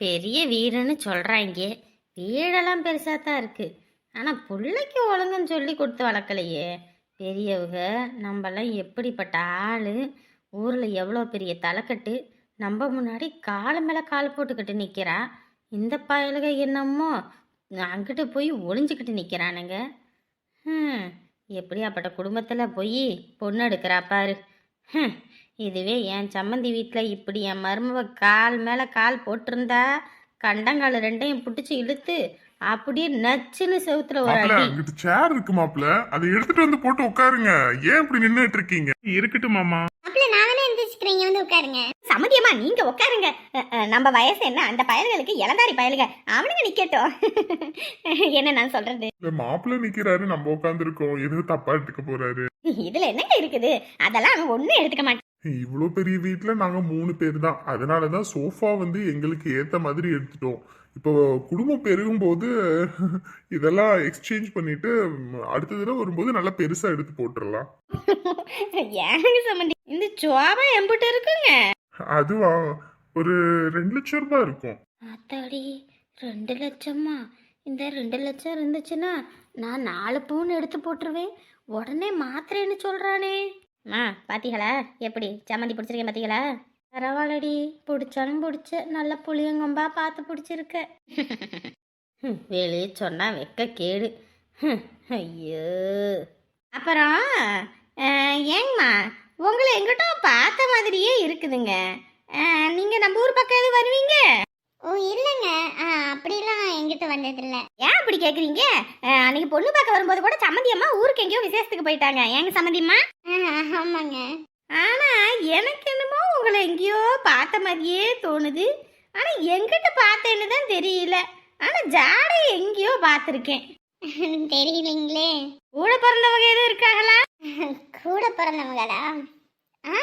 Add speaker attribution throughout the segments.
Speaker 1: பெரிய வீடுன்னு சொல்கிறாங்க வீடெல்லாம் பெருசாக தான் இருக்குது ஆனால் பிள்ளைக்கு ஒழுங்குன்னு சொல்லி கொடுத்து வளர்க்கலையே. பெரியவங்க நம்மலாம் எப்படிப்பட்ட ஆள்? ஊரில் எவ்வளோ பெரிய தலைக்கட்டு? நம்ம முன்னாடி காலு மேலே கால் போட்டுக்கிட்டு நிற்கிறா இந்த பயலுக என்னமோ அங்கிட்டு போய் ஒளிஞ்சுக்கிட்டு நிற்கிறானுங்க எப்படியாப்பட்ட குடும்பத்தில் போய் பொண்ணு எடுக்கிறா பாரு. ஹம், இதுவே என் சம்மந்தி வீட்டில் இப்படி என் மருமவ கால் மேலே கால் போட்டிருந்தா கண்டங்கால் ரெண்டையும் பிடிச்சி இழுத்து அப்படியே நச்சுன்னு செவுத்துல ஒரு அடி.
Speaker 2: அங்கிட்டு சேர் இருக்கு மாப்பிள அதை எடுத்துட்டு வந்து போட்டு உட்காருங்க. ஏன் இப்படி நின்னுட்டு இருக்கீங்க? இருக்கட்டும் மாமா.
Speaker 3: அப்பல நான் வேணா எந்திரிச்சுக்கிறேன். இங்க வந்து உட்காருங்க.
Speaker 1: சம்மதியம்மா நீங்க உட்காருங்க. நம்ம வயசு என்ன? அந்த பயல்களுக்கு இளந்தாரி பயலுங்க அவனுங்க நிக்கட்டும். என்ன நான் சொல்றது?
Speaker 2: மாப்பிள்ள நிக்கிறாரு. நம்ம உட்கார்ந்து இருக்கோம் எதுவும் தப்பா எடுத்துக்க போறாரு?
Speaker 1: இதுல என்னங்க இருக்குது? அதெல்லாம் அவன் ஒன்றும் எடுத்துக்க மாட்டான்
Speaker 2: இவ்வளோ பெரிய வீட்ல நாங்க மூணு பேர் தான் அதனாலதான் சோஃபா வந்து எங்களுக்கு ஏத்த மாதிரி எடுத்துட்டோம். இப்போ குடும்பம் பெருகும் போது இதெல்லாம் எக்ஸ்சேஞ்ச் பண்ணிட்டு அடுத்த தடவை வரும்போது நல்லா பெருசா எடுத்து போட்டுடலாம்
Speaker 1: ஏங்க இந்த சோபா எம்பிட்டு இருக்குங்க.
Speaker 2: அதுவா? ஒரு ரெண்டு லட்சம் ரூபாய் இருக்கும்.
Speaker 1: அத்தாடி ரெண்டு லட்சமா இந்த ரெண்டு லட்சம் இருந்துச்சுன்னா நான் நாலு பவுன் எடுத்து போட்டுருவேன். உடனே மாத்திரேன்னு சொல்றானே. ஆ பாத்தீங்களா எப்படி? சம்மந்தி பிடிச்சிருக்கேன் பாத்தீங்களா பரவாயில்லடி. பிடிச்சாலும் பிடிச்ச நல்ல புளியங்கொம்பா பார்த்து பிடிச்சிருக்க. வெளியே சொன்னா வெக்க கேடு. ஐயோ. அப்புறம் ஏங்கம்மா உங்களை எங்கிட்ட பார்த்த மாதிரியே இருக்குதுங்க. அஹ், நீங்க நம்ம ஊர் பக்கம் எது வருவீங்க?
Speaker 3: ஓ இல்லைங்க. அப்படிலாம் என்கிட்ட வந்ததில்ல.
Speaker 1: ஏன் அப்படி கேக்குறீங்க? அஹ், அன்னைக்கு பொண்ணு பார்க்க வரும்போது கூட சம்மந்தி அம்மா ஊருக்கு எங்கேயோ விசேஷத்துக்கு போயிட்டாங்க. ஏங்க சம்மந்திம்மா
Speaker 3: ஆ, ஆமாங்க.
Speaker 1: ஆனா எனக்கு என்னமோ உங்களை எங்கேயோ பார்த்த மாதிரியே தோணுது. ஆனா எங்கிட்ட பார்த்தேன்னு தான் தெரியல. ஆனா ஜாடை எங்கேயோ பார்த்துருக்கேன்.
Speaker 3: தெரியலீங்களே.
Speaker 1: கூட பிறந்தவங்க எதுவும் இருக்காங்களா?
Speaker 3: கூட பிறந்தவங்களா? ஆ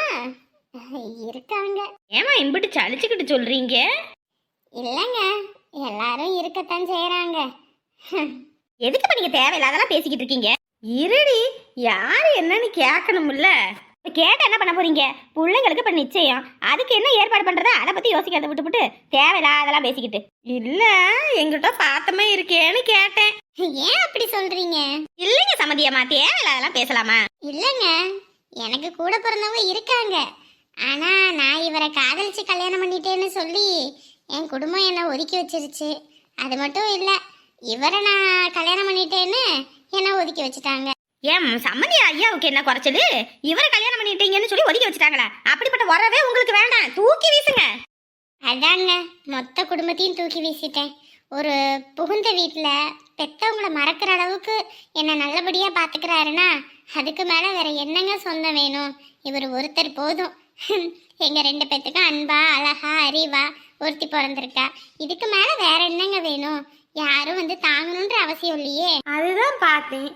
Speaker 3: இருக்காங்க.
Speaker 1: ஏமா இம்பிட்டு சலிச்சுக்கிட்டு சொல்றீங்க?
Speaker 3: இல்லைங்க எல்லாரும் இருக்கத்தான் செய்யறாங்க
Speaker 1: எதுக்கு நீங்க தேவையில்லாதெல்லாம் பேசிக்கிட்டு இருக்கீங்க? இருடி யாரு என்னன்னு கேட்கணும்ல? கேட்ட என்ன பண்ண போறீங்க? பிள்ளைங்களுக்கு இப்ப நிச்சயம். அதுக்கு என்ன ஏற்பாடு பண்றத? அதை பத்தி யோசிக்கிறத விட்டுவிட்டு தேவையில்லாதெல்லாம் பேசிக்கிட்டு. இல்ல எங்கிட்ட பார்த்தமே இருக்கேன்னு கேட்டேன்.
Speaker 3: ஏன் அப்படி சொல்றீங்க?
Speaker 1: இல்லைங்க சம்மதியம்மா தேவையில்லாதெல்லாம் பேசலாமா?
Speaker 3: இல்லைங்க எனக்கு கூட பிறந்தவங்க இருக்காங்க. ஆனா நான் இவரை காதலிச்சு கல்யாணம் பண்ணிட்டேன்னு சொல்லி என் குடும்பம் என்னை ஒதுக்கி வச்சிருச்சு. அது மட்டும் இல்ல இவரை நான் கல்யாணம் பண்ணிட்டேன்னு என்னை ஒதுக்கி வச்சுட்டாங்க.
Speaker 1: ஏன் சம்மதி ஐயாவுக்கு என்ன குறைச்சது? இவரை கல்யாணம் பண்ணிட்டீங்கன்னு சொல்லி ஒதுக்கி வச்சுட்டாங்களா? அப்படிப்பட்ட உறவே உங்களுக்கு வேண்டாம். தூக்கி வீசுங்க.
Speaker 3: அதாங்க மொத்த குடும்பத்தையும் தூக்கி வீசிட்டேன். ஒரு புகுந்த வீட்டில் பெத்தவங்கள மறக்கிற அளவுக்கு என்னை நல்லபடியாக பார்த்துக்கிறாருன்னா அதுக்கு மேலே வேற என்னங்க சொந்தம் வேணும்? இவர் ஒருத்தர் போதும். எங்கள் ரெண்டு பேத்துக்கும் அன்பா அழகா அறிவா ஒருத்தி பிறந்திருக்கா. இதுக்கு மேலே வேற என்னங்க வேணும்? யாரும் வந்து தாங்கணுன்ற அவசியம் இல்லையே.
Speaker 1: அதுதான் பார்த்தேன்.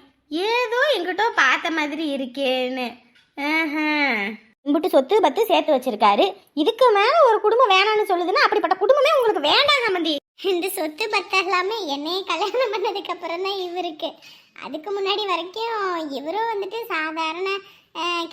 Speaker 1: ஏதோ எங்கிட்ட பார்த்த மாதிரி இருக்கேன்னு. இம்பிட்டு சொத்து பத்து சேர்த்து வச்சிருக்காரு. இதுக்கு மேல ஒரு குடும்பம் வேணாம்னு சொல்லுதுன்னா அப்படிப்பட்ட குடும்பமே உங்களுக்கு வேண்டாம் சம்பந்தி
Speaker 3: இந்த சொத்து பத்து எல்லாமே என்னைய கல்யாணம் பண்ணதுக்கு அப்புறம் தான் இவருக்கு. அதுக்கு முன்னாடி வரைக்கும் இவரும் வந்துட்டு சாதாரண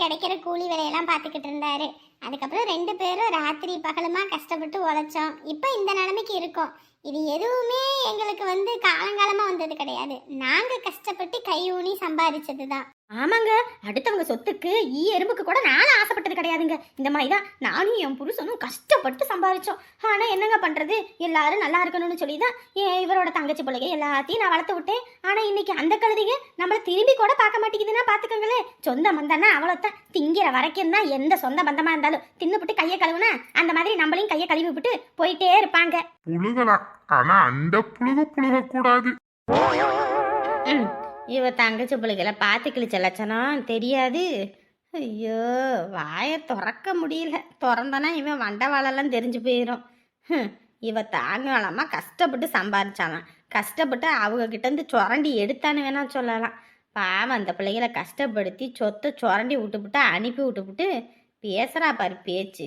Speaker 3: கிடைக்கிற கூலி வேலையெல்லாம் பார்த்துக்கிட்டு இருந்தாரு. அதுக்கப்புறம் ரெண்டு பேரும் ராத்திரி பகலுமா கஷ்டப்பட்டு உழைச்சோம். இப்போ இந்த நிலைமைக்கு இருக்கோம். இது எதுவுமே எங்களுக்கு வந்து காலங்காலமாக வந்தது கிடையாது. நாங்கள் கஷ்டப்பட்டு கை ஊனி சம்பாதிச்சது தான்
Speaker 1: ஆமாங்க. அடுத்தவங்க சொத்துக்கு ஈ எறும்புக்கு கூட நானும் ஆசைப்பட்டது கிடையாதுங்க. இந்த மாதிரி தான் நானும் என் புருஷனும் கஷ்டப்பட்டு சம்பாதிச்சோம் ஆனால் என்னங்க பண்ணுறது எல்லாரும் நல்லா இருக்கணும்னு சொல்லி தான் என் இவரோட தங்கச்சி பிள்ளைங்க எல்லாத்தையும் நான் வளர்த்து விட்டேன். ஆனால் இன்னைக்கு அந்த கழுதிங்க நம்மளை திரும்பி கூட பார்க்க மாட்டேங்குதுன்னா பார்த்துக்கோங்களேன். சொந்த பந்தம்னா அவ்வளோத்தான் திங்கிற வரைக்கும் தான் எந்த சொந்த பந்தமாக இருந்தாலும் தின்னுபிட்டு கையை கழுவுனா அந்த மாதிரி நம்மளையும் கையை கழுவி விட்டு போயிட்டே இருப்பாங்க.
Speaker 2: புழுகலாம். ஆனால் அந்த புழுக புழுக கூடாது
Speaker 1: இவ தங்கச்சி பிள்ளைகளை பார்த்து கிழிச்ச லட்சணம் தெரியாது. ஐயோ வாயை திறக்க முடியல. திறந்தனா இவன் வண்டவாளெல்லாம் தெரிஞ்சு போயிடும் இவ தாங்காலமா கஷ்டப்பட்டு சம்பாதிச்சாலாம் கஷ்டப்பட்டு அவங்க கிட்டேருந்து சுரண்டி எடுத்தான்னு வேணா சொல்லலாம். பாவம் அந்த பிள்ளைகளை கஷ்டப்படுத்தி சொத்தை சுரண்டி விட்டுப்புட்டு அனுப்பி விட்டுப்புட்டு பேசுறா பாரு பேச்சு.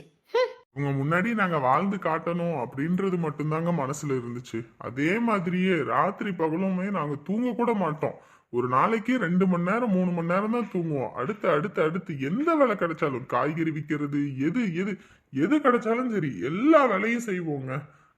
Speaker 2: உங்க முன்னாடி நாங்க வாழ்ந்து காட்டணும் அப்படின்றது மட்டும்தாங்க மனசுல இருந்துச்சு. அதே மாதிரியே ராத்திரி பகலுமே நாங்க தூங்க கூட மாட்டோம். ஒரு நாளைக்கு ரெண்டு மணி நேரம் மூணு மணி நேரம் தான் தூங்குவோம். அடுத்து அடுத்து அடுத்து எந்த வேலை கிடைச்சாலும் காய்கறி விற்கிறது எது எது எது கிடைச்சாலும் சரி எல்லா வேலையும் செய்வோங்க.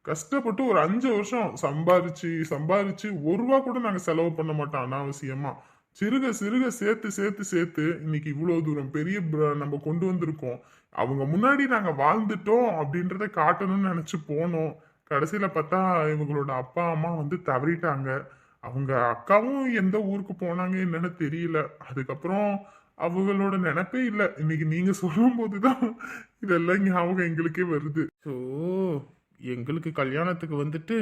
Speaker 2: கஷ்டப்பட்டு ஒரு அஞ்சு வருஷம் சம்பாரிச்சு சம்பாரிச்சு ஒரு ரூபா கூட நாங்கள் செலவு பண்ண மாட்டோம் அனாவசியமா. சிறுக சிறுக சேர்த்து சேர்த்து சேர்த்து இன்னைக்கு இவ்வளோ தூரம் பெரிய நம்ம கொண்டு வந்திருக்கோம். அவங்க முன்னாடி நாங்கள் வாழ்ந்துட்டோம் அப்படின்றத காட்டணும்னு நினச்சி போனோம். கடைசியில் பார்த்தா இவங்களோட அப்பா அம்மா வந்து தவறிட்டாங்க. அவங்க அக்காவும் எந்த ஊருக்கு போனாங்க என்னன்னு தெரியல. அதுக்கப்புறம் அவங்களோட நினைப்பே இல்லை. இன்னைக்கு நீங்க சொல்லும் போதுதான் இதெல்லாம் ஞாபகம் எங்களுக்கே வருது. ஸோ எங்களுக்கு கல்யாணத்துக்கு வந்துட்டு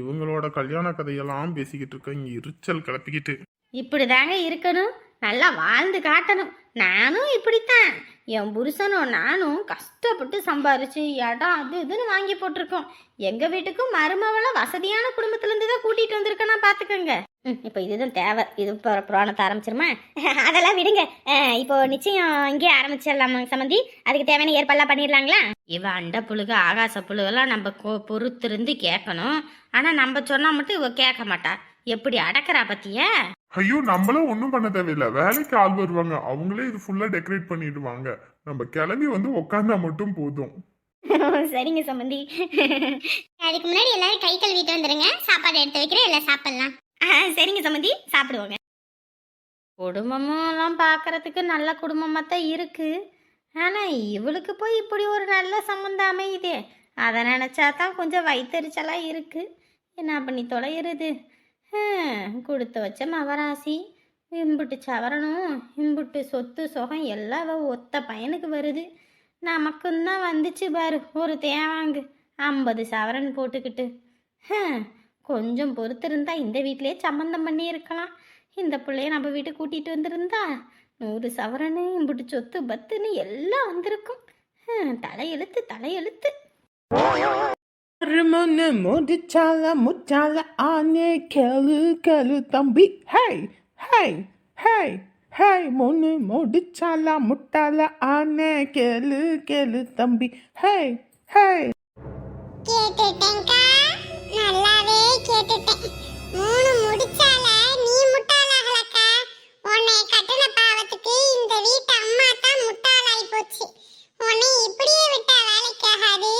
Speaker 2: இவங்களோட கல்யாண கதையெல்லாம் பேசிக்கிட்டு இருக்க இங்க எரிச்சல் கிளப்பிக்கிட்டு
Speaker 1: இப்படி தாங்க இருக்கணும். நல்லா வாழ்ந்து காட்டணும். நானும் இப்படித்தான். என் புருஷனும் நானும் கஷ்டப்பட்டு சம்பாரிச்சு இடம் அது இதுன்னு வாங்கி போட்டிருக்கோம். எங்க வீட்டுக்கும் மருமவளை வசதியான குடும்பத்துலேருந்து தான் கூட்டிட்டு வந்திருக்கேன் நான் ம், இப்போ இதுதான் தேவை. இது இப்போ புராணத்தை ஆரம்பிச்சிருமா? அதெல்லாம் விடுங்க. இப்போ நிச்சயம் இங்கே ஆரம்பிச்சிடலாமா சம்மந்தி அதுக்கு தேவையான ஏற்பாடுலாம் பண்ணிடலாங்களா? இவ அண்ட புழுக ஆகாச புழுகெல்லாம் நம்ம பொறுத்திருந்து கேட்கணும். ஆனால் நம்ம சொன்னால் மட்டும் இவ கேட்க மாட்டா. எப்படி அடக்குறா பத்தியா?
Speaker 2: ஐயோ நம்மளும் ஒன்றும் பண்ண தேவையில்லை. வேலைக்கு ஆள் வருவாங்க. அவங்களே இது ஃபுல்லா டெக்கரேட் பண்ணிடுவாங்க. நம்ம கிளம்பி வந்து உக்காந்தா மட்டும் போதும்.
Speaker 1: சரிங்க சம்மந்தி
Speaker 4: அதுக்கு முன்னாடி எல்லாரும் கை கழுவிட்டு வந்துருங்க. சாப்பாடு எடுத்து வைக்கிறேன். எல்லாம் சாப்பிடலாம்.
Speaker 1: ஆ, சரிங்க சம்மந்தி சாப்பிடுவோங்க. குடும்பமும் எல்லாம் பார்க்கறதுக்கு நல்ல குடும்பமாக தான் இருக்கு. ஆனால் இவளுக்கு போய் இப்படி ஒரு நல்ல சம்மந்தம் அமையுதே. அதை நினச்சா தான் கொஞ்சம் வயிற்றுச்சலாக இருக்கு. என்ன பண்ணி தொலைகிறது கொடுத்து வச்ச மவராசி இம்புட்டு சவரணும் இம்புட்டு சொத்து சுகம் எல்லாம் அவ ஒத்த பையனுக்கு வருது. நமக்குந்தான் வந்துச்சு பாரு ஒரு தேவாங்கு. ஐம்பது சவரன் போட்டுக்கிட்டு. கொஞ்சம் பொறுத்திருந்தா இந்த வீட்டிலே சம்மந்தம் பண்ணி இருக்கலாம். இந்த பிள்ளைய நம்ம வீட்டு கூட்டிகிட்டு வந்திருந்தா நூறு சவரனு இம்புட்டு சொத்து பத்துன்னு எல்லாம் வந்திருக்கும். தலையெழுத்து தலையெழுத்து.
Speaker 5: மறுமொன்னு முடிச்சால முச்சால ஆனே கேளு கேளு தம்பி ஹே ஹே ஹே ஹே முன்னு முடிச்சால முட்டால ஆனே கேளு கேளு தம்பி ஹே ஹே
Speaker 4: கேட்டுட்டேன்க்கா? நல்லாவே கேட்டுட்டேன். மூணு முடிச்சால நீ முட்டாளாகலக்கா? உன்னை கட்டின பாவத்துக்கு இந்த வீட்டு அம்மா தான் முட்டாளாய் போச்சு உன்னை இப்படியே விட்டா வேலைக்காகாது.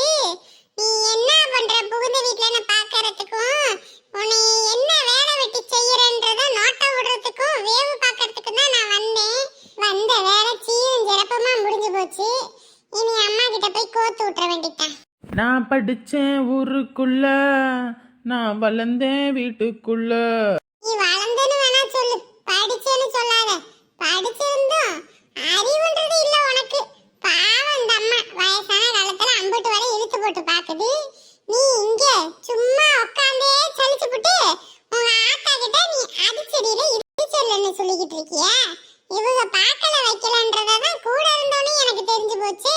Speaker 4: நீ என்ன பண்ற? புகுந்த வீட்டுல பாக்குறதுக்கும் உன்னை என்ன வேலை வெட்டி செய்யறன்றத நோட்ட விடுறதுக்கும் வேவு பார்க்கறதுக்கு தான் நான் வந்தேன். வந்த வேலை சீரும் சிறப்பமா முடிஞ்சு போச்சு. இனி அம்மா கிட்ட போய் கோத்து விட்டுற வேண்டியதான்
Speaker 5: நான் படிச்சேன் ஊருக்குள்ள நான் வளர்ந்தேன் வீட்டுக்குள்ள.
Speaker 4: நீ வளர்ந்தேன்னு வேணா சொல்லு. படிச்சேன்னு சொல்லாத. படிச்சிருந்தும் அறிவுன்றது இல்ல உனக்கு. பாவம் இந்த அம்மா. வயசான காலத்துல அம்புட்டு வரை இழுத்து போட்டு பாக்குது. நீ இங்க சும்மா உட்காந்தே சலிச்சு போட்டு உங்க ஆத்தா கிட்ட நீ அடிச்சடியில இடி சொல்லுன்னு சொல்லிக்கிட்டு இருக்கியா? இவங்க பார்க்கல வைக்கலன்றதான் கூட இருந்தோன்னு எனக்கு தெரிஞ்சு போச்சு.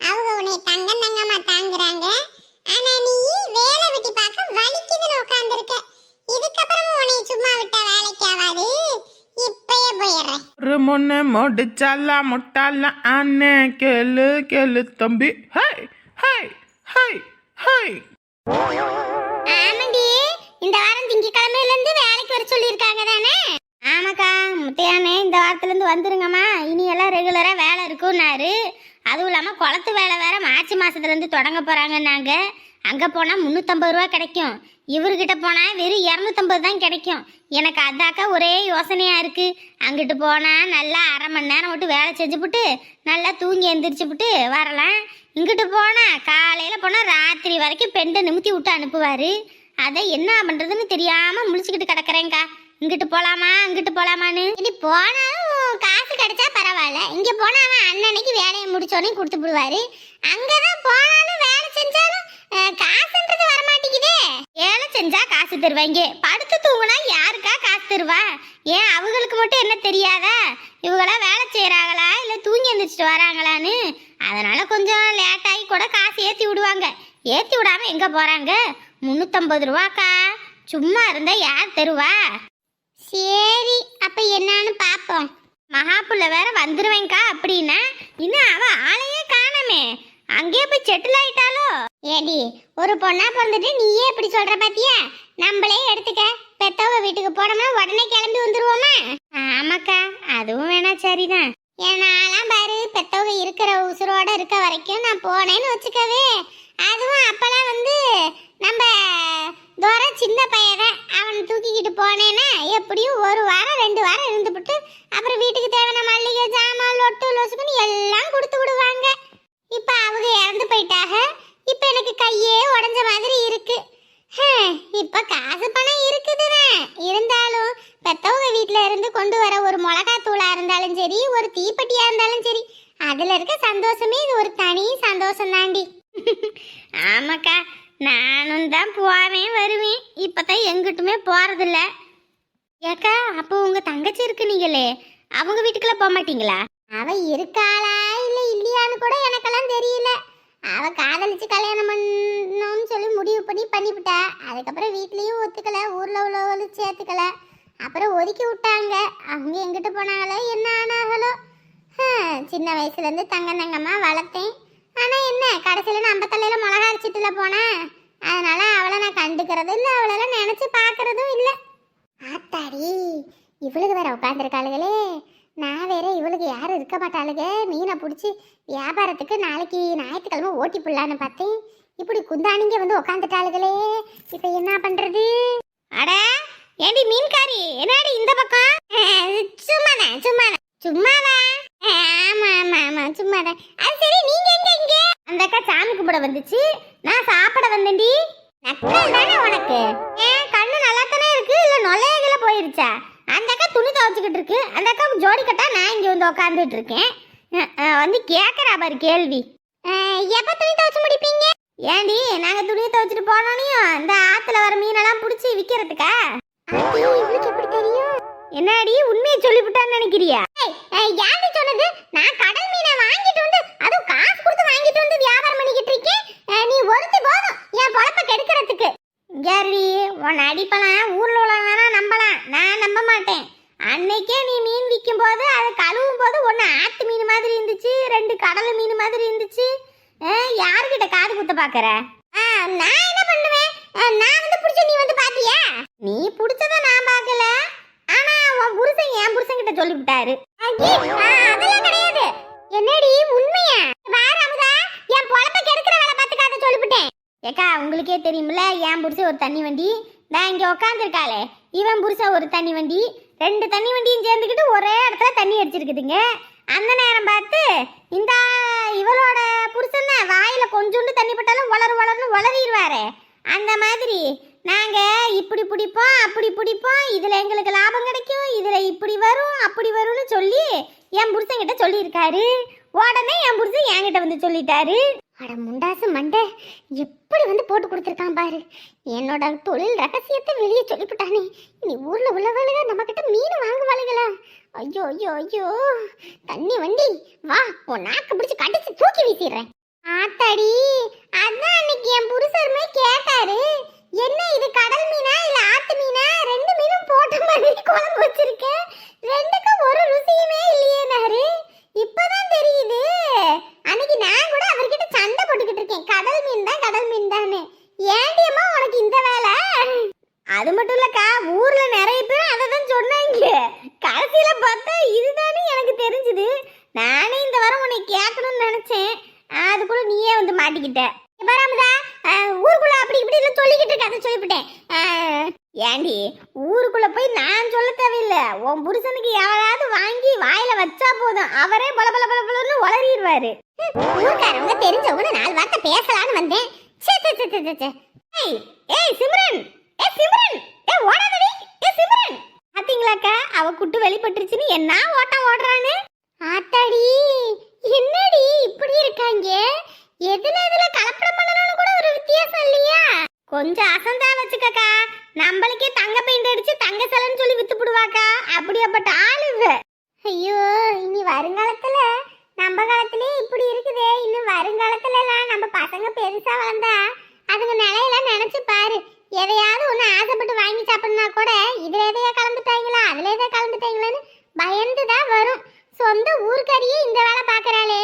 Speaker 4: அவங்க உன்னை தங்கம் தங்கமா தாங்குறாங்க. ஆனா நீ வேலை வெட்டி பார்க்க வலிக்குதுன்னு உட்கார்ந்திருக்க இதுக்கப்புறம் உன்னை சும்மா விட்டா வேலைக்கு ஆகாது இப்பயே போயிடுறேன்
Speaker 5: ஒரு முன்னு முடிச்சாலா முட்டால அண்ணே கேளு கேளு தம்பி. Hi hi hi hi.
Speaker 4: ஆமாண்டி இந்த வாரம் திங்கக்கிழமையில இருந்து வேலைக்கு வர சொல்லியிருக்காங்க தானே? ஆமாக்கா முத்தையானே இந்த வாரத்துல இருந்து வந்துருங்கம்மா. இனி எல்லாம் ரெகுலரா வேலை இருக்கும்னாரு. அதுவும் இல்லாம குளத்து வேலை வேற மார்ச் மாசத்துல இருந்து தொடங்க போறாங்கன்னாங்க. அங்க போனா முந்நூற்றம்பது ரூபா கிடைக்கும். இவர்கிட்ட போனால் வெறும் இரநூத்தம்பது தான் கிடைக்கும். எனக்கு அதாக்கா ஒரே யோசனையாக இருக்குது அங்கிட்டு போனால் நல்லா அரை மணி நேரம் மட்டும் வேலை செஞ்சுப்புட்டு நல்லா தூங்கி எந்திரிச்சு வரலாம். இங்கிட்டு போனால் காலையில் போனால் ராத்திரி வரைக்கும் பெண்டை நிமித்தி விட்டு அனுப்புவார். அதை என்ன பண்ணுறதுன்னு தெரியாமல் முழிச்சுக்கிட்டு கிடக்குறேங்க்கா இங்கிட்டு போகலாமா அங்கிட்டு போகலாமான்னு இனி போனாலும் காசு கிடைச்சா பரவாயில்ல. இங்கே போனால் அவன் அன்னன்னைக்கு வேலையை முடிச்சோடனே கொடுத்து விடுவாரு. அங்கதான் போனாலும் வேலை செஞ்சாலும் காசுன்றது வரமாட்டேங்குதே. வேலை செஞ்சா காசு தருவாங்க படுத்து தூங்குனா யாருக்கா காசு தருவா? ஏன் அவங்களுக்கு மட்டும் என்ன தெரியாதா? இவங்களாம் வேலை செய்கிறாங்களா இல்லை தூங்கி எழுந்திரிச்சிட்டு வராங்களான்னு? அதனால கொஞ்சம் லேட்டாகி கூட காசு ஏற்றி விடுவாங்க. ஏற்றி விடாம எங்கே போகிறாங்க முந்நூற்றம்பது ரூபாக்கா. சும்மா இருந்தால் யார் தருவா? சரி அப்போ என்னான்னு பார்ப்போம் மகாப்புள்ள வேற வந்துருவேங்க்கா அப்படின்னா இன்னும் அவன் ஆளையே காணமே. அங்கேயே போய் செட்டில் ஆயிட்டாலோ
Speaker 3: ஏடி ஒரு பொண்ணா பிறந்துட்டு நீயே இப்படி சொல்ற பாத்தியா? நம்மளே எடுத்துக்க. பெத்தவங்க வீட்டுக்கு போனோம்னா உடனே கிளம்பி வந்துருவோமா?
Speaker 4: ஆமாக்கா அதுவும் வேணா சரிதான்.
Speaker 3: ஏன்னாலாம் பாரு பெத்தவங்க இருக்கிற உசுரோட இருக்க வரைக்கும் நான் போனேன்னு வச்சுக்கவே. அதுவும் அப்பெல்லாம் வந்து நம்ம தூரம் சின்ன பையன் அவன் தூக்கிக்கிட்டு போனேன்னா எப்படியும் ஒரு வாரம் ரெண்டு வாரம் இருந்துபிட்டு அப்புறம் வீட்டுக்கு தேவையான மல்லிகை ஜாமான் லொட்டு லொசுக்குன்னு எல்லாம் கொடுத்து விடுவாங்க இப்ப அவங்க இறந்து போயிட்டாக இப்ப எனக்கு கையே உடைஞ்ச மாதிரி இருக்கு ஹம், இப்ப காசு பணம் இருக்குதுண்ணே இருந்தாலும் பெத்தவங்க வீட்ல இருந்து கொண்டு வர ஒரு மிளகாய் தூளா இருந்தாலும் சரி ஒரு தீப்பெட்டியா இருந்தாலும் சரி அதுல இருக்க சந்தோஷமே இது ஒரு தனி சந்தோஷம் தாண்டி
Speaker 4: ஆமாக்கா நானும் தான் போவேன் வருவேன் இப்பதான் எங்கிட்டுமே போறதில்ல. ஏக்கா அப்போ உங்க தங்கச்சி இருக்கு நீங்களே அவங்க வீட்டுக்குள்ள போக மாட்டீங்களா?
Speaker 3: அவ இருக்காளா இல்ல இல்லையான்னு கூட எனக்கெல்லாம் தெரியல. அவ காதலிச்சு கல்யாணம் பண்ணணும்னு சொல்லி முடிவு பண்ணி பண்ணிவிட்டா. அதுக்கப்புறம் வீட்லயும் ஒத்துக்கல ஊர்ல உள்ளவங்களும் சேர்த்துக்கல. அப்புறம் ஒதுக்கி விட்டாங்க. அவங்க எங்கிட்ட போனாங்களோ என்ன ஆனாங்களோ சின்ன வயசுல இருந்து தங்க தங்கமா வளர்த்தேன். ஆனா என்ன கடைசியில நம்ம தலையில மிளகா அரைச்சிட்டுல போனேன். அதனால அவளை நான் கண்டுக்கிறதும் இல்லை அவளெல்லாம் நினைச்சு பார்க்கறதும் இல்லை. ஆத்தாடி இவளுக்கு வேற உட்காந்துருக்காளுகளே நான் வேற இவளுக்கு யாரும் இருக்க மாட்டாளுங்க மீனை பிடிச்சி வியாபாரத்துக்கு நாளைக்கு ஞாயிற்றுக்கிழமை ஓட்டி போடலான்னு பார்த்தேன். இப்படி குந்தானிங்க வந்து உட்காந்துட்டாளுகளே இப்போ என்ன பண்றது?
Speaker 4: அட ஏண்டி மீன்காரி என்னடி இந்த பக்கம்?
Speaker 3: சும்மாதான் சும்மாதான். சும்மாதான் ஆமா ஆமா ஆமா சும்மா சும்மாதான். அது சரி நீங்க எங்க இங்க?
Speaker 4: அந்த அக்கா சாமி கும்பிட வந்துச்சு. நான் சாப்பிட வந்தேன்டி.
Speaker 3: நக்கல் தானே உனக்கு?
Speaker 4: ஏன் கண்ணு நல்லா தானே இருக்கு? இல்ல நொல்லையகில போயிருச்சா? அந்த அக்கா துணி துவைச்சுக்கிட்டு இருக்கு. அந்த அக்கா ஜோடி கட்டா நான் இங்க வந்து உட்காந்துட்டு இருக்கேன். அஹ், வந்து கேக்குறா பாரு கேள்வி.
Speaker 3: அஹ், எப்ப துணி துவைச்சு முடிப்பீங்க?
Speaker 4: ஏண்டி நாங்க துணியை துவைச்சிட்டு போனோனையும் இந்த ஆத்துல வர மீனெல்லாம் பிடிச்சி விக்கிறதுக்கா?
Speaker 3: இவளுக்கு எப்படி தெரியும்?
Speaker 4: என்னடி உண்மையை சொல்லிவிட்டான்னு நினைக்கிறியா?
Speaker 3: ஏய், யாரு சொன்னது? நான் கடல் மீனை வாங்கிட்டு வந்து அதுவும் காசு கொடுத்து வாங்கிட்டு வந்து வியாபாரம் பண்ணிக்கிட்டு இருக்கேன். நீ ஒருத்தி போதும் என் பொழப்ப கெடுக்கிறதுக்கு.
Speaker 4: யாரி உன் அடிப்பலாம் ஊர்ல உள்ளவங்க நம்பலாம். நான் நம்ப மாட்டேன். அன்னைக்கே நீ மீன் விற்கும் போது அதை கழுவும் போது ஒன்று ஆத்து மீன் மாதிரி இருந்துச்சு ரெண்டு கடல் மீன் மாதிரி இருந்துச்சு. யாருக்கிட்ட காது குத்த பாக்குற?
Speaker 3: நான் என்ன பண்ணுவேன்? நான் வந்து பிடிச்ச நீ வந்து பாத்தியா?
Speaker 4: நீ பிடிச்சத நான் பார்க்கல ஆனா உன் புருஷன் என் புருஷன் கிட்ட சொல்லிவிட்டாரு.
Speaker 3: அதெல்லாம் கிடையாது. என்னடி உண்மையா? வேற அமுதா என் பொழப்ப கெடுக்கிற வேலை பார்த்துக்காத சொல்லிவிட்டேன்.
Speaker 4: ஏக்கா உங்களுக்கே தெரியுமில்ல என் புருஷன் ஒரு தண்ணி வண்டி. நான் இங்கே உட்காந்துருக்காளே இவன் புருஷன் ஒரு தண்ணி வண்டி. ரெண்டு தண்ணி வண்டியும் சேர்ந்துக்கிட்டு ஒரே இடத்துல தண்ணி அடிச்சிருக்குதுங்க. அந்த நேரம் பார்த்து இந்த இவளோட புருஷன் வாயில கொஞ்சோண்டு தண்ணி பட்டாலும் வளரு வளர்னு வளரிடுவாரு. அந்த மாதிரி நாங்கள் இப்படி பிடிப்போம் அப்படி பிடிப்போம். இதில் எங்களுக்கு லாபம் கிடைக்கும் இதில் இப்படி வரும் அப்படி வரும்னு சொல்லி என் புருஷன் கிட்ட சொல்லியிருக்காரு. உடனே என் புருஷன் என்கிட்ட வந்து சொல்லிட்டாரு.
Speaker 3: அட முண்டாசு மண்டை எப்படி வந்து போட்டு கொடுத்துருக்கான் பாரு. என்னோட தொழில் ரகசியத்தை வெளியே சொல்லிவிட்டானே. நீ ஊரில் உள்ளவளுக நம்ம கிட்ட மீன் வாங்குவாளுகளா? ஐயோ ஐயோ ஐயோ. தண்ணி வண்டி வா உன் நாக்கு பிடிச்சி கடிச்சு தூக்கி வீசிடுறேன். ஆத்தாடி அதான் அன்னைக்கு என் புருஷருமே கேட்டாரு. என்ன இது கடல் மீனா இல்ல ஆத்து மீனா? ரெண்டு மீனும் போட்ட மாதிரி குழம்பு வச்சிருக்கேன் ரெண்டு ஒரு ருசியுமே இல்லையேனாரு இப்பதான் தெரியுது அன்னைக்கு நான் கூட அவர்கிட்ட சண்டை போட்டுக்கிட்டு இருக்கேன் கடல் மீன் தான் கடல் மீன் தானே ஏண்டியம்மா உனக்கு இந்த வேலை
Speaker 4: அது மட்டும் இல்லக்கா ஊர்ல நிறைய பேர் அதை தான் சொன்னாங்க கடைசியில பார்த்தா இதுதானே எனக்கு தெரிஞ்சுது நானே இந்த வாரம் உன்னை கேட்கணும்னு நினைச்சேன் அதுக்குள்ள நீயே வந்து மாட்டிக்கிட்ட
Speaker 3: பராமதா ஊருக்குள்ள அப்படி இப்படி எல்லாம் சொல்லிக்கிட்டு இருக்க அதை சொல்லிவிட்டேன் அஹ்,
Speaker 4: ஏண்டி ஊருக்குள்ள போய் நான் சொல்ல தேவையில்லை உன் புருஷனுக்கு யாராவது வாங்கி வாயில வச்சா போதும் அவரே பல பல பல பலன்னு வளரிடுவாரு
Speaker 3: ஊர்க்காரவங்க தெரிஞ்சவங்க நாலு வார்த்தை வந்தேன். சே சே சே சே, சே
Speaker 4: ஏய் ஏய் சிம்ரன். ஏய் சிம்ரன். ஏய் ஓடாதடி. ஏய் சிம்ரன். பாத்தீங்களாக்கா? அவ குட்டு வெளிப்பட்டுருச்சுன்னு என்ன ஓட்டம் ஓடுறான்னு?
Speaker 3: ஆத்தாடி என்னடி இப்படி இருக்காங்க? எதுல எதுல கலப்படம் பண்ணணும்னு கூட ஒரு வித்தியாசம் இல்லையா?
Speaker 4: கொஞ்சம் அசந்தா வச்சுக்கக்கா. நம்மளுக்கே தங்க பெயிண்ட் அடிச்சு தங்க சிலைன்னு சொல்லி வித்து போடுவாக்கா அப்படியாப்பட்ட ஆளு இவ.
Speaker 3: ஐயோ இனி வருங்காலத்துல நம்ம காலத்திலே இப்படி இருக்குதே. இன்னும் வருங்காலத்துல எல்லாம் நம்ம பசங்க பெருசா வளர்ந்தா அதுங்க நிலையெல்லாம் நினைச்சு பாரு. எதையாவது ஒண்ணு ஆசைப்பட்டு வாங்கி சாப்பிடணும்னா கூட இதுல எதையா கலந்துட்டாங்களா அதுல எதையா கலந்துட்டாங்களான்னு பயந்து தான் வரும். சொந்த ஊர்க்காரியே இந்த வேலை பாக்குறாளே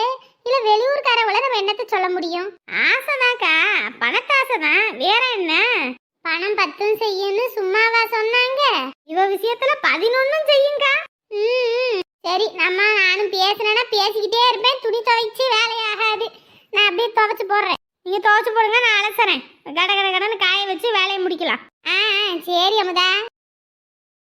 Speaker 3: இல்ல வெளியூர்காரவளை நம்ம என்னத்தை சொல்ல முடியும்? தான் வேற என்ன? பணம் பத்தும் செய்யும்னு சும்மாவா சொன்னாங்க. இவ விஷயத்துல பதினொன்னும் செய்யுங்க சரி நம்ம நானும் பேசினேன்னா பேசிக்கிட்டே இருப்பேன். துணி துவைச்சு வேலையாகாது. நான் அப்படியே துவைச்சு போடுறேன். நீங்க துவைச்சு போடுங்க நான் அலசுறேன். கட கட கடன்னு காய வச்சு வேலையை முடிக்கலாம். ஆ சரி அமுதா.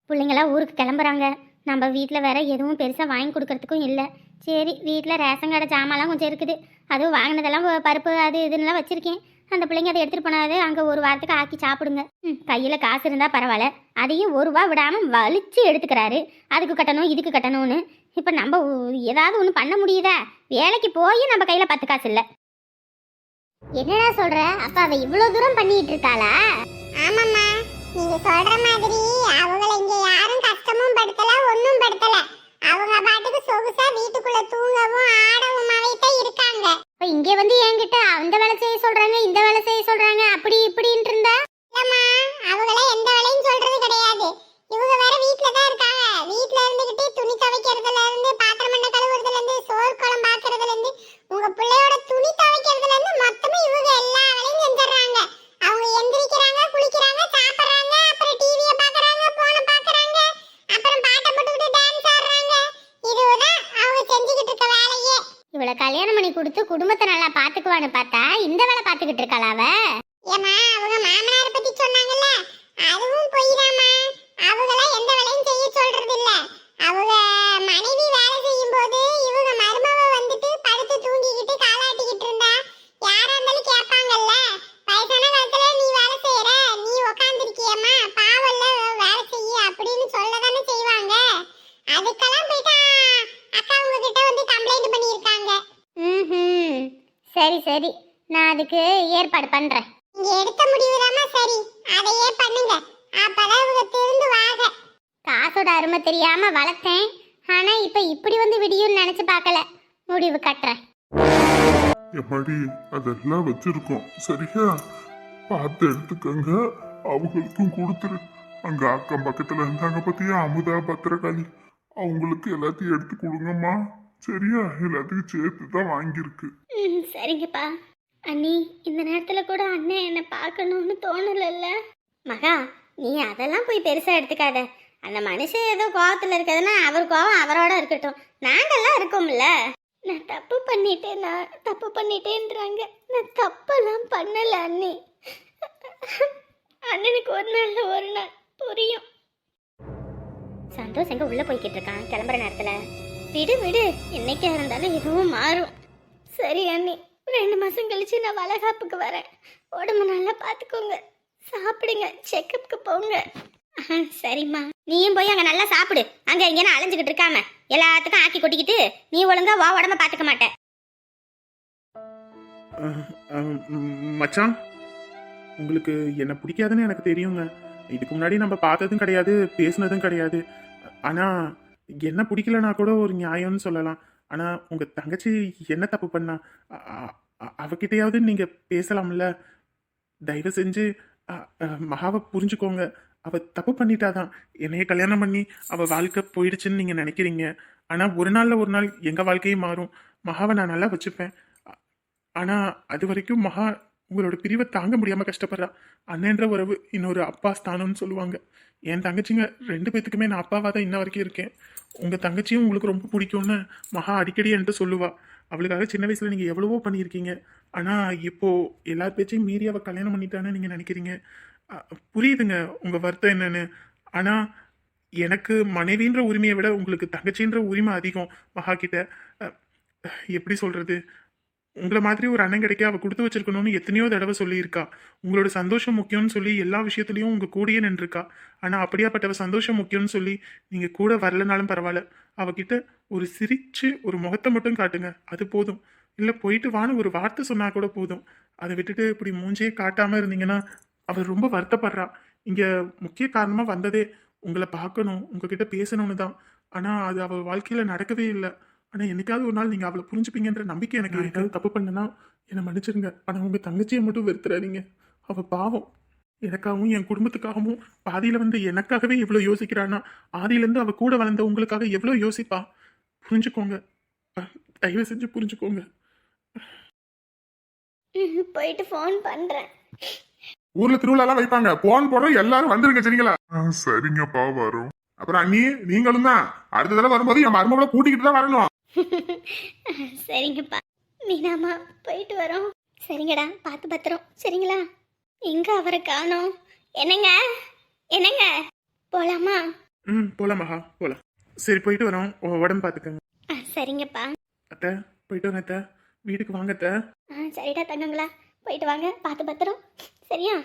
Speaker 3: பிள்ளைங்களாம் ஊருக்கு கிளம்புறாங்க. நம்ம வீட்டில் வேற எதுவும் பெருசாக வாங்கி கொடுக்கறதுக்கும் இல்லை. சரி வீட்டில் ரேஷன் கடை ஜாமான்லாம் கொஞ்சம் இருக்குது. அதுவும் வாங்கினதெல்லாம் ப- பருப்பு அது இதுன்னெலாம் வச்சுருக்கேன். அந்த பிள்ளைங்க அதை எடுத்துகிட்டு போனாது. அங்கே ஒரு வாரத்துக்கு ஆக்கி சாப்பிடுங்க. ம் கையில் காசு இருந்தால் பரவாயில்ல. அதையும் ஒரு ரூபா விடாமல் வலிச்சு எடுத்துக்கிறாரு. அதுக்கு கட்டணும் இதுக்கு கட்டணும்னு. இப்போ நம்ம ஏதாவது ஒன்று பண்ண முடியுதா? வேலைக்கு போய் நம்ம கையில் பத்து காசு இல்லை. என்னடா சொல்ற? அப்ப அவ இவ்வளவு தூரம் பண்ணிட்டு இருக்காளா? ஆமாம்மா. நீங்க சொல்ற மாதிரி அவங்கள இங்க யாரும் கஷ்டமும் படுத்தல ஒண்ணும் படுத்தல. அவங்க பாட்டுக்கு சொகுசா வீட்டுக்குள்ள தூங்கவும் ஆடவுமாவே தான் இருக்காங்க. இப்போ இங்கே வந்து என்கிட்ட அந்த வேலை செய்ய சொல்றாங்க இந்த வேலை செய்ய சொல்றாங்க அப்படி இப்படின்னு இருந்தா? ஏமா அவங்கள எந்த வேலையும் சொல்றது கிடையாது. இவங்க வேற வீட்ல தான் இருக்காங்க. வீட்ல இருந்துகிட்டே துணி துவைக்கிறதுல இருந்து பாத்திரம் பண்ண கழுவுறதுல இருந்து சோறு குழம்பு ஆக்குறதுல இருந்து உங்க பிள்ளையோட துணி துவைக்கிறதுல இருந்து மொத்தமா இவங்க எல்லா வேலையும் செஞ்சுறாங்க அவங்க எந்திரிக்கிறாங்க குளிக்கிறாங்க சாப்பிடுறாங்க அப்புறம் டிவிய பாக்குறாங்க போன பாக்குறாங்க அப்புறம் பாட்டை போட்டுக்கிட்டு டான்ஸ் ஆடுறாங்க இதுதான் அவங்க செஞ்சுக்கிட்டு இருக்க வேலையே இவளை கல்யாணம் பண்ணி கொடுத்து குடும்பத்தை நல்லா பாத்துக்குவான்னு பார்த்தா இந்த வேலை பாத்துக்கிட்டு இருக்காளா அவ ஏமா அவங்க மாமனார் பத்தி சொன்னாங்கல்ல? அதுவும் பொய்தாம்மா. அவங்களாம் எந்த வேலையும் செய்ய சொல்றது இல்ல அவங்க மனைவி வேலை செய்யும் போது இவங்க மருமவ வந்துட்டு படுத்து தூங்கிக்கிட்டு காலாட்டிக்கிட்டு இருந்தா யாரா இருந்தாலும் கேட்பாங்கல்ல வயசான காலத்துல நீ வேலை செய்யற நீ உக்காந்துருக்கியம்மா பாவல்ல வேலை செய்ய அப்படின்னு சொல்லதானே செய்வாங்க. அதுக்கெல்லாம் போயிட்டு அக்கா உங்ககிட்ட வந்து கம்ப்ளைண்ட் பண்ணியிருக்காங்க. ம் சரி சரி. நான் அதுக்கு ஏற்பாடு பண்றேன். நீங்க எடுத்த முடிவுதாம்மா சரி. அதையே பண்ணுங்க. அப்பதான் இவங்க திருந்துவாங்க காசோட அருமை தெரியாம வளர்த்தேன். ஆனா இப்ப இப்படி வந்து விடியும்னு நினைச்சு பார்க்கல. முடிவு கட்டுறேன்.
Speaker 2: எம்மாடி அதெல்லாம் வச்சிருக்கோம். சரியா? பார்த்து எடுத்துக்கங்க. அவங்களுக்கும் கொடுத்துரு. அங்க அக்கம் பக்கத்துல இருந்தாங்க பத்தியா அமுதா பத்திரகாளி. அவங்களுக்கு எல்லாத்தையும் எடுத்து கொடுங்கம்மா. சரியா? எல்லாத்துக்கும் சேர்த்து தான் வாங்கியிருக்கு
Speaker 3: சரிங்கப்பா. அண்ணி இந்த நேரத்தில் கூட அண்ணன் என்னை பார்க்கணும்னு தோணலைல்ல. மகா நீ அதெல்லாம் போய் பெருசாக எடுத்துக்காத. அந்த மனுஷன் ஏதோ கோவத்தில் இருக்கிறதுனா அவர் கோவம் அவரோட இருக்கட்டும். நாங்கெல்லாம் இருக்கோம்ல. நான் தப்பு பண்ணிட்டேன் நான் தப்பு பண்ணிட்டேன்றாங்க. நான் தப்பெல்லாம் பண்ணலை அண்ணி. அண்ணனுக்கு ஒரு நாள் ஒரு நாள் புரியும். சந்தோஷ் எங்க உள்ள போய்கிட்டு இருக்கான் கிளம்புற நேரத்துல? விடு விடு. என்னைக்கா இருந்தாலும் எதுவும் மாறும். சரி அண்ணி. ரெண்டு மாதம் கழிச்சு நான் வளகாப்புக்கு வரேன். உடம்பு நல்லா பார்த்துக்கோங்க சாப்பிடுங்க. செக்கப்புக்கு போங்க. சரிம்மா. நீயும் போய் அங்கே நல்லா சாப்பிடு. அங்கே இங்கன்னு அலைஞ்சுக்கிட்டு இருக்காம. எல்லாத்துக்கும் ஆக்கி கொட்டிக்கிட்டு நீ ஒழுங்கா வா உடம்ப பார்த்துக்க மாட்டேன்.
Speaker 6: மச்சான் உங்களுக்கு என்ன பிடிக்காதுன்னு எனக்கு தெரியுங்க. இதுக்கு முன்னாடி நம்ம பார்த்ததும் கிடையாது பேசுனதும் கிடையாது. ஆனால் என்ன பிடிக்கலனா கூட ஒரு நியாயம்னு சொல்லலாம். ஆனா உங்க தங்கச்சி என்ன தப்பு பண்ணா? அவகிட்டையாவது அ- நீங்க பேசலாம்ல? தயவு செஞ்சு மகாவை புரிஞ்சுக்கோங்க. அவ தப்பு பண்ணிட்டாதான். என்னைய கல்யாணம் பண்ணி அவ வாழ்க்கை போயிடுச்சுன்னு நீங்க நினைக்கிறீங்க. ஆனா ஒரு நாள்ல ஒரு நாள் எங்க வாழ்க்கையும் மாறும். மகாவை நான் நல்லா வச்சுப்பேன். ஆனால் ஆனா அது வரைக்கும் மகா உங்களோட பிரிவை தாங்க முடியாம கஷ்டப்படுறா. அண்ணன்ற உறவு இன்னொரு அப்பா ஸ்தானம்னு சொல்லுவாங்க. என் தங்கச்சிங்க ரெண்டு பேத்துக்குமே நான் அப்பாவாக தான் இன்ன வரைக்கும் இருக்கேன். உங்க தங்கச்சியும் உங்களுக்கு ரொம்ப பிடிக்கும்னு மகா அடிக்கடி என்கிட்ட சொல்லுவா. அவளுக்காக சின்ன வயசுல நீங்க எவ்வளவோ பண்ணியிருக்கீங்க. ஆனா இப்போ எல்லார் பேச்சையும் மீறி அவ கல்யாணம் பண்ணிட்டான்னு நீங்க நினைக்கிறீங்க. புரியுதுங்க உங்க வருத்தம் என்னன்னு. ஆனா எனக்கு மனைவின்ற உரிமையை விட உங்களுக்கு தங்கச்சின்ற உரிமை அதிகம் மகா கிட்ட. எப்படி சொல்றது? உங்களை மாதிரி ஒரு அண்ணன் கிடைக்க அவள் கொடுத்து வச்சிருக்கணும்னு எத்தனையோ தடவை சொல்லியிருக்கா. உங்களோட சந்தோஷம் முக்கியம்னு சொல்லி எல்லா விஷயத்துலையும் உங்க கூடயே நின்றுருக்கா. ஆனால் அப்படியாப்பட்டவ சந்தோஷம் முக்கியம்னு சொல்லி நீங்க கூட வரலனாலும் பரவாயில்ல. அவகிட்ட ஒரு சிரிச்சு ஒரு முகத்தை மட்டும் காட்டுங்க. அது போதும். இல்லை போயிட்டு வான்னு ஒரு வார்த்தை சொன்னா கூட போதும். அதை விட்டுட்டு இப்படி மூஞ்சே காட்டாம இருந்தீங்கன்னா அவர் ரொம்ப வருத்தப்படுறா. இங்க முக்கிய காரணமா வந்ததே உங்களை பார்க்கணும் உங்ககிட்ட பேசணும்னு தான். ஆனால் அது அவள் வாழ்க்கையில் நடக்கவே இல்லை. ஆனா என்னைக்காவது ஒரு நாள் நீங்க அவளை புரிஞ்சுப்பீங்கன்ற நம்பிக்கை எனக்கு ஏதாவது தப்பு பண்ணனா என்னை மன்னிச்சிருங்க. ஆனா உங்க தங்கச்சியை மட்டும் வெறுத்துறாதீங்க. அவ பாவம். எனக்காகவும் என் குடும்பத்துக்காகவும் பாதியில வந்து எனக்காகவே எவ்வளவு யோசிக்கிறானா ஆதியில இருந்து அவ கூட வளர்ந்த உங்களுக்காக எவ்வளவு யோசிப்பா? புரிஞ்சுக்கோங்க. தயவு செஞ்சு புரிஞ்சுக்கோங்க.
Speaker 3: போயிட்டு ஃபோன் பண்றேன்.
Speaker 2: ஊர்ல திருவிழா எல்லாம் வைப்பாங்க. போன் போடுறோம் எல்லாரும் வந்துருங்க சரிங்களா? சரிங்கப்பா வரும். அப்புறம் அண்ணி நீங்களும் தான். அடுத்த தடவை வரும்போது என் மருமகளை கூட்டிக்கிட்டு தான் வரணும்.
Speaker 4: சரிங்கப்பா. மீனாமா போயிட்டு வரோம். சரிங்கடா பார்த்து பத்திரம். சரிங்களா? எங்க அவரை காணோம்? என்னங்க? என்னங்க? போலாமா?
Speaker 6: ம் போலாம் மகா போலாம். சரி போயிட்டு வரோம். உடம்பு பார்த்துக்கங்க.
Speaker 4: ஆ, சரிங்கப்பா.
Speaker 6: அத்தை போயிட்டு வரேன் அத்தை. வீட்டுக்கு வாங்க அத்தை.
Speaker 4: ஆ சரிடா தங்கங்களா. போயிட்டு வாங்க பார்த்து பத்திரம். சரியா?